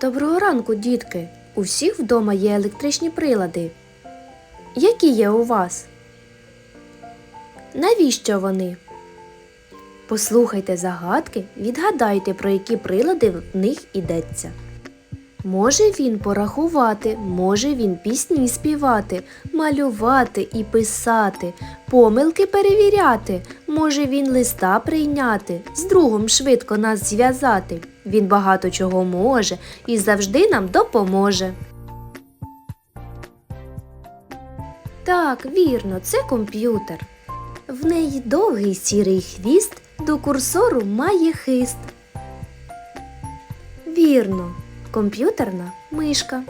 Доброго ранку, дітки! У всіх вдома є електричні прилади. Які є у вас? Навіщо вони? Послухайте загадки, відгадайте, про які прилади в них йдеться. Може він порахувати, може він пісні співати, малювати і писати, помилки перевіряти, може він листа прийняти, з другом швидко нас зв'язати. Він багато чого може і завжди нам допоможе. Так, вірно, це комп'ютер. В неї довгий сірий хвіст, до курсору має хист. Вірно, комп'ютерна мишка.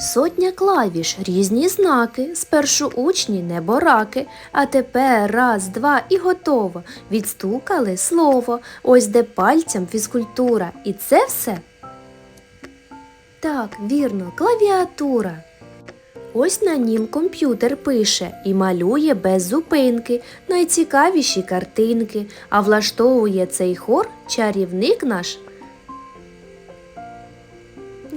Сотня клавіш, різні знаки, спершу учні небораки, а тепер раз, два і готово. Відстукали слово, ось де пальцям фізкультура. І це все? Так, вірно, клавіатура. Ось на нім комп'ютер пише і малює без зупинки найцікавіші картинки, а влаштовує цей хор чарівник наш.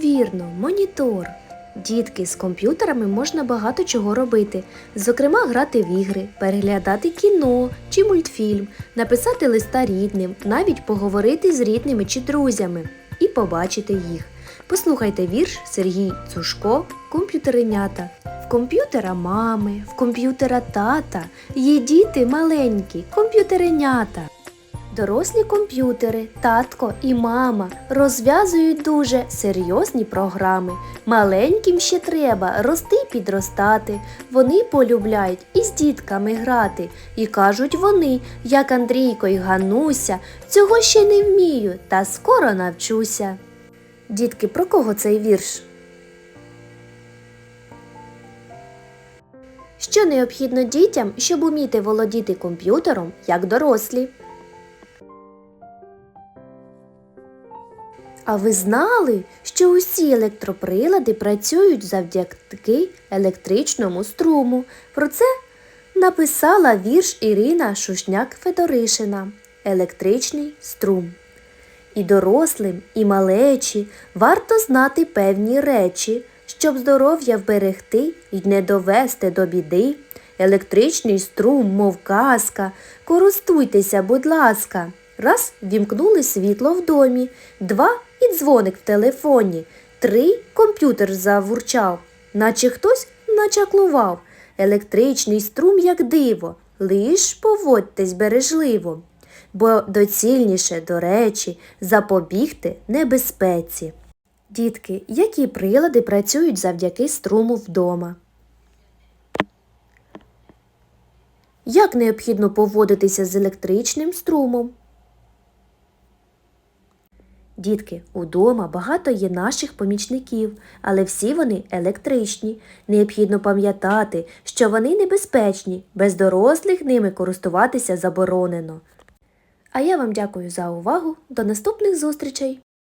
Вірно, монітор. Дітки, з комп'ютерами можна багато чого робити, зокрема грати в ігри, переглядати кіно чи мультфільм, написати листа рідним, навіть поговорити з рідними чи друзями і побачити їх. Послухайте вірш Сергій Цушко Комп'ютеренята. В комп'ютера мами, в комп'ютера тата є діти маленькі, комп'ютеренята. Дорослі комп'ютери, татко і мама розв'язують дуже серйозні програми. Маленьким ще треба рости й підростати. Вони полюбляють із дітками грати. І кажуть вони, як Андрійко й Гануся, цього ще не вмію, та скоро навчуся. Дітки, про кого цей вірш? Що необхідно дітям, щоб уміти володіти комп'ютером як дорослі? А ви знали, що усі електроприлади працюють завдяки електричному струму? Про це написала вірш Ірина Шушняк-Федоришина Електричний струм. І дорослим, і малечі варто знати певні речі, щоб здоров'я вберегти і не довести до біди. Електричний струм, мов казка, користуйтеся, будь ласка. Раз вімкнули світло в домі, два і дзвоник в телефоні, три комп'ютер завурчав, наче хтось начаклував. Електричний струм, як диво, лиш поводьтесь бережливо, бо доцільніше, до речі, запобігти небезпеці. Дітки, які прилади працюють завдяки струму вдома? Як необхідно поводитися з електричним струмом? Дітки, удома багато є наших помічників, але всі вони електричні. Необхідно пам'ятати, що вони небезпечні, без дорослих ними користуватися заборонено. А я вам дякую за увагу. До наступних зустрічей!